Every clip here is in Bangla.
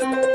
Meow.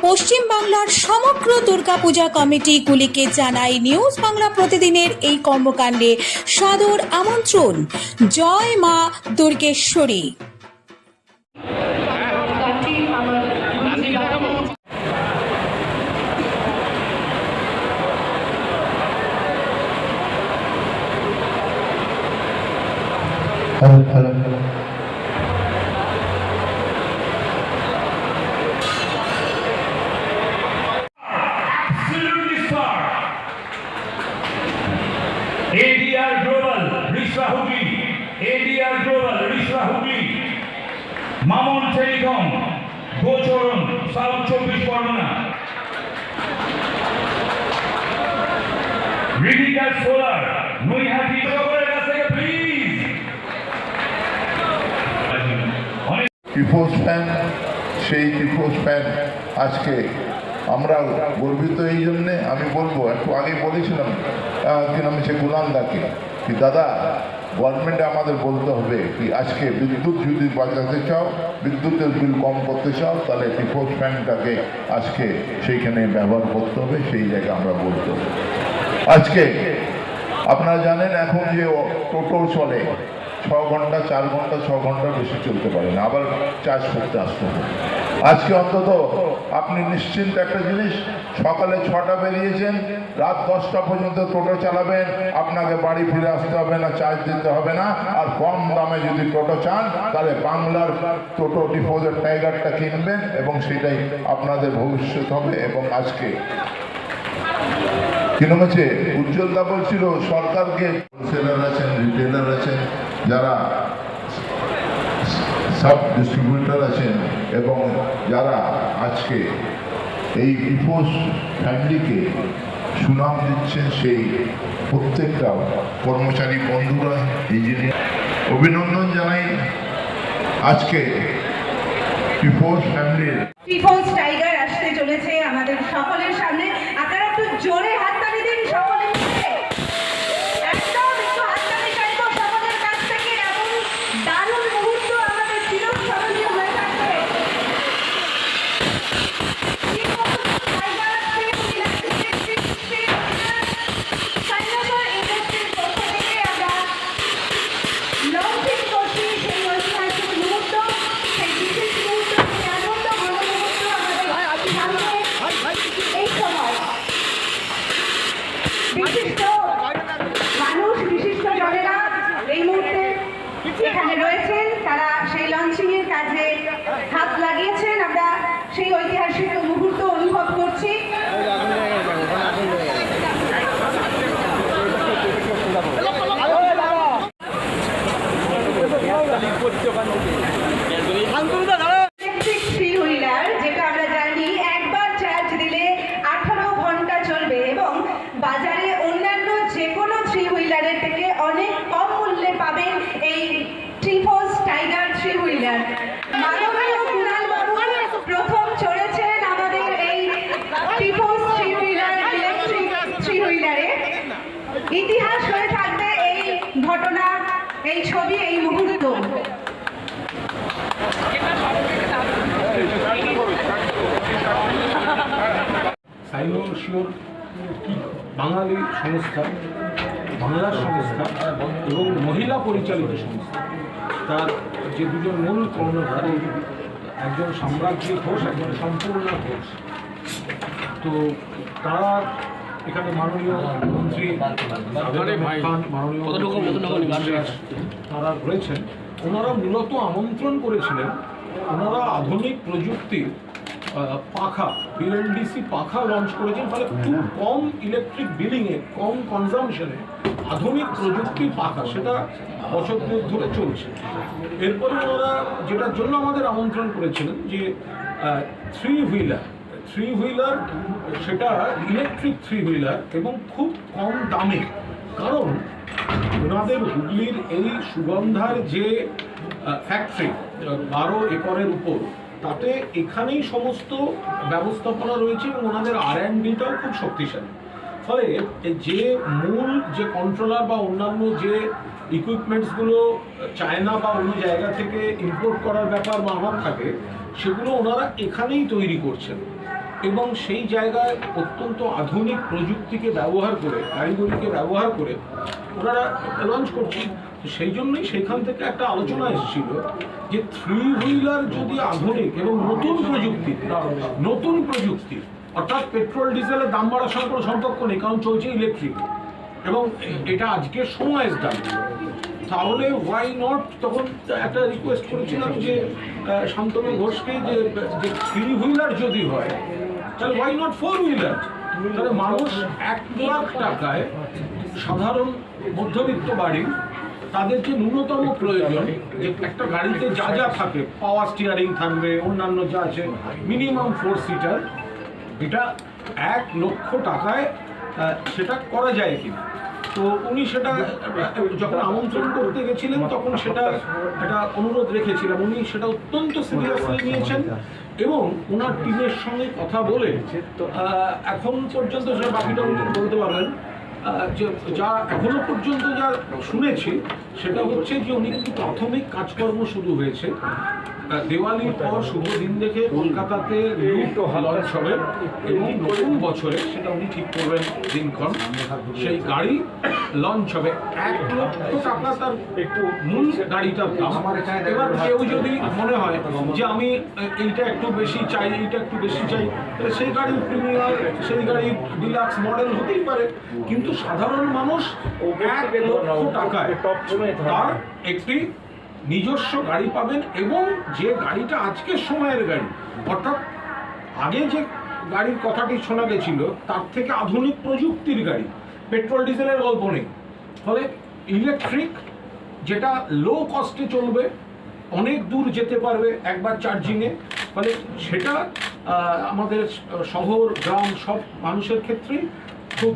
পশ্চিম বাংলার সমগ্র দুর্গাপূজা কমিটিগুলিকে জানাই নিউজ বাংলা প্রতিদিনের এই কর্মকাণ্ডে সাদর আমন্ত্রণ। জয় মা Durgeshwari. Hello hello hello Mamun telecom Gocharan south চব্বিশ পরগনা। রিডিকা সোলার নৈহাটি টিফোস ফ্যান সেই টিফোস ফ্যান আজকে আমরা গর্বিত এই জন্যে আমি বলব একটু আগে বলেছিলাম আহ, কি নাম সে গুলামদাকে কি দাদা গভর্নমেন্টে আমাদের বলতে হবে কি, আজকে বিদ্যুৎ যদি বাঁচাতে চাও, বিদ্যুতের বিল কম করতে চাও, তাহলে টিফোস ফ্যানটাকে আজকে সেইখানে ব্যবহার করতে হবে, সেই জায়গায় আমরা বলতে আজকে আপনারা জানেন এখন যে টোটো চলে, ছ ঘণ্টা, চার ঘণ্টা, ছ ঘণ্টা বেশি চলতে পারে না, আবার চার্জ করতে আসতে হবে। আজকে অন্তত আপনি নিশ্চিন্ত একটা জিনিস, সকালে ছটা বেরিয়েছেন, রাত দশটা পর্যন্ত টোটো চালাবেন, আপনাকে বাড়ি ফিরে আসতে হবে না চার্জ দিতে হবে না, আর কম দামে যদি টোটো চান, তাহলে বাংলার টোটো ডিপোজের টাইগারটা কিনবেন এবং সেটাই আপনাদের ভবিষ্যৎ হবে এবং আজকে। কিরম হচ্ছে উজ্জ্বলদা বলছিল, সরকারকে হোলসেলার আছেন রিটেলার আছেন, যারা সাব ডিস্ট্রিবিউটর আছেন এবং যারা আজকে এই টিপোস ফ্যামিলিকে সুনাম দিচ্ছেন সেই প্রত্যেকটা কর্মচারী বন্ধুরা ইঞ্জিনিয়ার অভিনন্দন জানাই আজকে টিপোস ফ্যামিলির পিপলস টাইগার আসতে চলেছে আমাদের সকলের সামনে। আপনারা একটু জোরে হাততালি বাজারে অন্যান্য আমাদের এই থ্রি হুইলারে ইতিহাস এই ছবি, এই মুহূর্ত। বাঙালি সংস্থা বাংলার সংস্থা এবং মহিলা পরিচালিত সংস্থা। তার যে দুজন মূল কর্ণধার, একজন সাম্রাজ্যিক ঘোষ একজন সম্পূর্ণ ঘোষ তো তারা এখানে মাননীয় মন্ত্রী মাননীয় তারা রয়েছেন। ওনারা মূলত আমন্ত্রণ করেছিলেন ওনারা আধুনিক প্রযুক্তির পাখা বিএলডিসি পাখা লঞ্চ করেছেন ফলে খুব কম ইলেকট্রিক বিলিংয়ে কম কনজামশনে আধুনিক প্রযুক্তির পাখা সেটা বছর দুয়েক ধরে চলছে। এরপরে ওনারা যেটার জন্য আমাদের আমন্ত্রণ করেছিলেন যে থ্রি হুইলার থ্রি হুইলার সেটা ইলেকট্রিক থ্রি হুইলার এবং খুব কম দামে। কারণ ওনাদের হুগলির এই সুগন্ধার যে ফ্যাক্টরি বারো একরের উপর, তাতে এখানেই সমস্ত ব্যবস্থাপনা রয়েছে এবং ওনাদের আর ডিটাও খুব শক্তিশালী। ফলে যে মূল যে কন্ট্রোলার বা অন্যান্য যে ইকুইপমেন্টসগুলো চায়না বা অন্য জায়গা থেকে ইম্পোর্ট করার ব্যাপার বা আমার থাকে, সেগুলো ওনারা এখানেই তৈরি করছেন। এবং সেই জায়গায় অত্যন্ত আধুনিক প্রযুক্তিকে ব্যবহার করে, কারিগরিকে ব্যবহার করে ওনারা লঞ্চ করছেন। সেই জন্যই সেখান থেকে একটা আলোচনা এসেছিল যে থ্রি হুইলার যদি আধুনিক এবং নতুন প্রযুক্তি নতুন প্রযুক্তি, অর্থাৎ পেট্রোল ডিজেলের দাম বাড়ার সঙ্গে কোনো সম্পর্ক নেই, কারণ চলছে ইলেকট্রিক এবং এটা আজকের সময়ের দাম তাহলে ওয়াই নট তখন একটা রিকোয়েস্ট করেছিলাম যে শান্তনু ঘোষকে যে থ্রি হুইলার যদি হয় তাহলে ওয়াই নট ফোর হুইলার তাহলে মানুষ এক লাখ টাকায় সাধারণ মধ্যবিত্ত বাড়ি, তাদের যে ন্যূনতম প্রয়োজন, যে একটা গাড়িতে যা যা থাকে পাওয়ার স্টিয়ারিং থাকবে, অন্যান্য যা আছে মিনিমাম ফোর সিটার এটা এক লক্ষ টাকায় সেটা করা যায় কিনা? তো উনি সেটা, যখন আমন্ত্রণ করতে গেছিলেন, তখন সেটা একটা অনুরোধ রেখেছিলাম। উনি সেটা অত্যন্ত সিরিয়াসলি নিয়েছেন এবং ওনার টিমের সঙ্গে কথা বলে এখন পর্যন্ত সেটা বাকিটা উনি বলতে পারবেন। যে এখনও পর্যন্ত যা শুনেছি, সেটা হচ্ছে যে উনি কিন্তু প্রাথমিক কাজকর্ম শুরু হয়েছে। দেওয়ালির পর শুভ দিন দেখে কলকাতাতে লুট লঞ্চ হবে এবং নতুন বছরে সেটা উনি ঠিক করবেন দিনক্ষণ। সেই গাড়ি লঞ্চ হবে এক লক্ষ টাকা। তার একটু মূল গাড়িটার দাম। এবার কেউ যদি মনে হয় যে আমি এইটা একটু বেশি চাই এইটা একটু বেশি চাই তাহলে সেই গাড়ির প্রিমিয়ার সেই গাড়ির ডিলাক্স মডেল হতেই পারে। কিন্তু সাধারণ মানুষ এক লক্ষ টাকায় তার একটি নিজস্ব গাড়ি পাবেন এবং যে গাড়িটা আজকের সময়ের গাড়ি, অর্থাৎ আগে যে গাড়ির কথাটি শোনা গেছিল, তার থেকে আধুনিক প্রযুক্তির গাড়ি, পেট্রোল, ডিজেলের গল্প নেই। ফলে ইলেকট্রিক যেটা লো কস্টে চলবে, অনেক দূর যেতে পারবে একবার চার্জিংয়ে, ফলে সেটা আমাদের শহর, গ্রাম সব মানুষের ক্ষেত্রেই খুব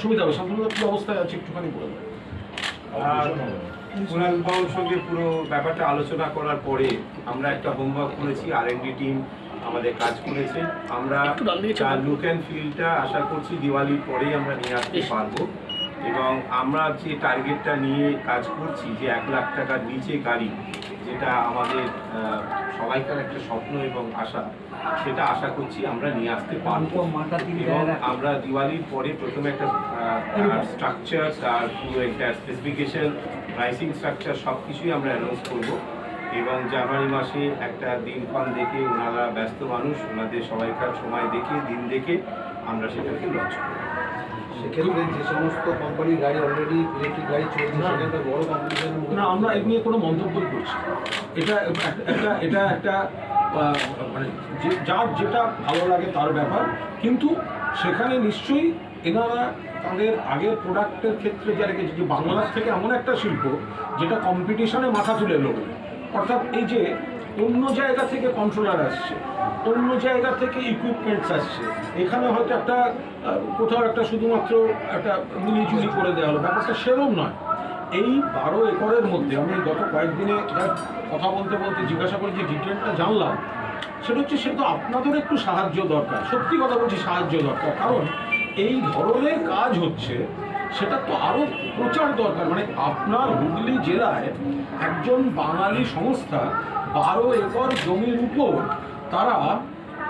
সুবিধা হবে। সাধারণত অবস্থায় আছে, একটুখানি বলে দেবেন কুণাল বাবুর সঙ্গে পুরো ব্যাপারটা আলোচনা করার পরে আমরা একটা হোমওয়ার্ক করেছি আর টিম আমাদের কাজ করেছে। আমরা লুক অ্যান্ড ফিলটা আশা করছি দিওয়ালির পরেই আমরা নিয়ে আসতে পারব। এবং আমরা যে টার্গেটটা নিয়ে কাজ করছি যে এক লাখ টাকার নিচে গাড়ি যেটা আমাদের সবাইকার একটা স্বপ্ন এবং আশা সেটা আশা করছি আমরা নিয়ে আসতে পারব। এবং আমরা দিওয়ালির পরে প্রথমে একটা স্ট্রাকচার তার পুরো একটা স্পেসিফিকেশন প্রাইসিং স্ট্রাকচার সব কিছুই আমরা অ্যানাউন্স করব। এবং জানুয়ারি মাসে একটা দিন দিনক্ষণ দেখে ওনারা ব্যস্ত মানুষ ওনাদের সবাইকার সময় দেখে দিন দেখে আমরা সেটাকে লঞ্চ করব। সেক্ষেত্রে যে সমস্ত কোম্পানির গাড়ি অলরেডি ইলেকট্রিক গাড়ি চলছে সেক্ষেত্রে বড় কম্পিটিশনের না আমরা এ নিয়ে কোনো মন্তব্য করছি এটা একটা এটা একটা মানে যে- যার যেটা ভালো লাগে তার ব্যাপার। কিন্তু সেখানে নিশ্চয়ই এনারা তাদের আগের প্রোডাক্টের ক্ষেত্রে যা রেখেছে যে বাংলার থেকে এমন একটা শিল্প যেটা কম্পিটিশনে মাথা তুলে লড়বে অর্থাৎ এই যে অন্য জায়গা থেকে কন্ট্রোলার আসছে, অন্য জায়গা থেকে ইকুইপমেন্টস আসছে। এখানে হয়তো একটা কোথাও একটা শুধুমাত্র একটা মিলিচুলি করে দেওয়া হলো। ব্যাপারটা সেরম নয়। এই বারো একরের মধ্যে আমি গত কয়েকদিনে কথা বলতে বলতে জিজ্ঞাসা করে যে ডিটেলটা জানলাম। সেটা হচ্ছে সে তো আপনাদের একটু সাহায্য দরকার। সত্যি কথা বলছি, সাহায্য দরকার। কারণ এই ধরনের কাজ হচ্ছে সেটা তো আরও প্রচার দরকার মানে আপনার হুগলি জেলায় একজন বাঙালি সংস্থা বারো একর জমির উপর তারা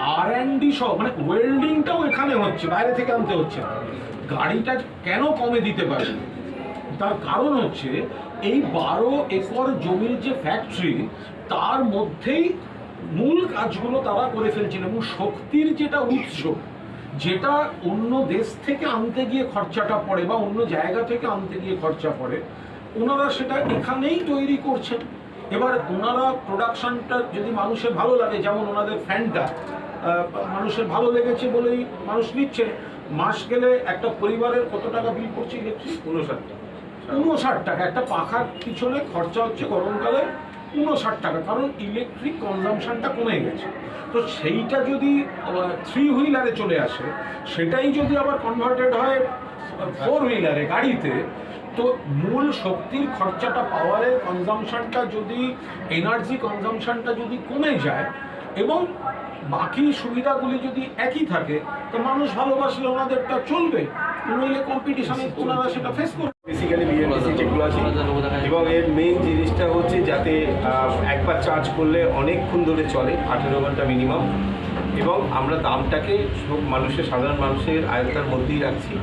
আর সহ মানে ওয়েল্ডিংটাও এখানে হচ্ছে, বাইরে থেকে আনতে হচ্ছে। গাড়িটা কেন কমে দিতে পারে তার কারণ হচ্ছে এই বারো একর জমির যে ফ্যাক্টরি তার মধ্যেই মূল কাজগুলো তারা করে ফেলছেন এবং শক্তির যেটা উৎস যেটা অন্য দেশ থেকে আনতে গিয়ে খরচাটা পড়ে বা অন্য জায়গা থেকে আনতে গিয়ে খরচা পড়ে ওনারা সেটা এখানেই তৈরি করছেন। এবার ওনারা প্রোডাকশনটা যদি মানুষের ভালো লাগে যেমন ওনাদের ফ্যানটা মানুষের ভালো লেগেছে বলেই মানুষ নিচ্ছে। মাস গেলে একটা পরিবারের কত টাকা বিল করছে ইলেকট্রিক উনষাট উনষাট টাকা। একটা পাখার পিছনে খরচা হচ্ছে গরমকালে উনষাট টাকা, কারণ ইলেকট্রিক কনজামশনটা কমে গেছে। তো সেইটা যদি থ্রি হুইলারে চলে আসে, সেটাই যদি আবার কনভার্টেড হয় ফোর হুইলারে গাড়িতে, তো মূল শক্তির খরচাটা পাওয়ারের কনজামশনটা যদি এনার্জি কনজামশনটা যদি কমে যায়, এবং বাকি সুবিধাগুলি যদি একই থাকে, তো মানুষ ভালোবাসলে ওনাদেরটা চলবে। নইলে কম্পিটিশনে ওনারা সেটা ফেস করবে। বেসিক্যালি বিএলডিসি টেকনোলজি এবং এর মেইন জিনিসটা হচ্ছে যাতে একবার চার্জ করলে অনেকক্ষণ ধরে চলে, আঠেরো ঘণ্টা মিনিমাম এবং আমরা দামটাকে সব মানুষের, সাধারণ মানুষের আয়ত্তার মধ্যেই রাখছি।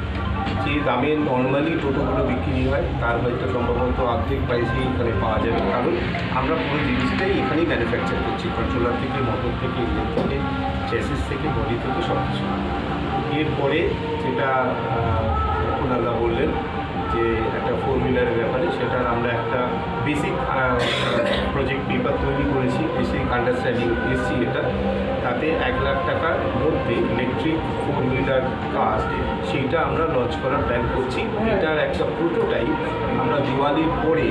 যে দামে নর্মালি টোটোগুলো বিক্রি হয়, তার হয়তো সম্ভবত অর্ধেক প্রাইসে এখানে পাওয়া যাবে। কারণ আমরা পুরো জিনিসটাই এখানেই ম্যানুফ্যাকচার করছি কন্ট্রোলার থেকে মোটর থেকে ইঞ্জিন থেকে চেসিস থেকে বডি থেকে সব কিছু এরপরে যেটা কুনালদা বললেন যে একটা ফোর হুইলারের ব্যাপারে, সেটার আমরা একটা বেসিক প্রজেক্ট পেপার তৈরি করেছি বেসিক আন্ডারস্ট্যান্ডিং এসছি এটা। তাতে এক লাখ টাকার মধ্যে ইলেকট্রিক ফোর হুইলার কার সেইটা আমরা লঞ্চ করার প্ল্যান করছি। এটার একটা প্রোটোটাইপ আমরা দিওয়ালির পরে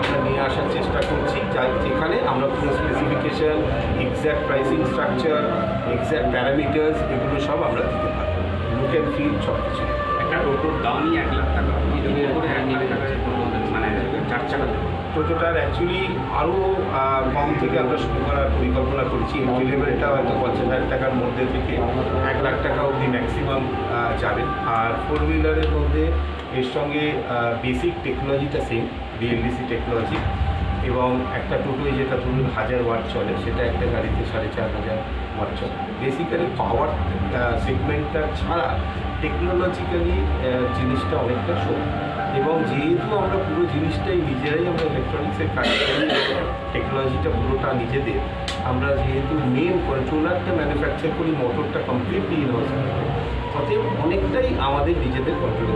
আমরা নিয়ে আসার চেষ্টা করছি, যা যেখানে আমরা পুরো specification exact pricing structure exact parameters এগুলো সব আমরা দিতে পারব। লুক অ্যান্ড ফিল সব কিছু একটা টোটোর দামই এক লাখ টাকা। জন্য করে এক লাখ টাকায় টোটো মানে চার চাকা টোটোটার অ্যাকচুয়ালি আরও কম থেকে আমরা শুরু করার পরিকল্পনা করছি। এন্ট্রি লেভেলটা হয়তো পঞ্চাশ হাজার টাকার মধ্যে থেকে এক লাখ টাকা অবধি ম্যাক্সিমাম যাবে। আর ফোর হুইলারের মধ্যে এর সঙ্গে বেসিক টেকনোলজিটা সেম বিএলডিসি টেকনোলজি এবং একটা টোটোয় যেটা ধরুন হাজার ওয়াট চলে, সেটা একটা গাড়িতে সাড়ে চার হাজার ওয়াট চলে। বেসিক্যালি পাওয়ার সেগমেন্টটা ছাড়া টেকনোলজিক্যালি জিনিসটা অনেকটা সরু। এবং যেহেতু আমরা পুরো জিনিসটাই নিজেরাই আমরা ইলেকট্রনিক্সের কাজ করি টেকনোলজিটা পুরোটা নিজেদের, আমরা যেহেতু মেন কন্ট্রোলারটা ম্যানুফ্যাকচার করি মোটরটা কমপ্লিটলি ইনহাউস অতএব অনেকটাই আমাদের নিজেদের কন্ট্রোল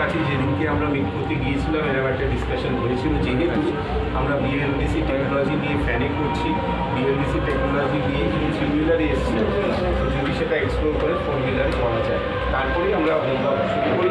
কাছ যেদিনকে আমরা মিট করতে গিয়েছিলাম, এরকম একটা ডিসকাশন হয়েছিল যেহেতু আমরা বিএলডিসি টেকনোলজি নিয়ে ফ্যানে করছি বিএলডিসি টেকনোলজি নিয়ে থ্রি হুইলারে এসছি যদি সেটা এক্সপ্লোর করে ফোর হুইলার করা যায়। তারপরেই আমরা হোমওয়ার্ক শুরু করি।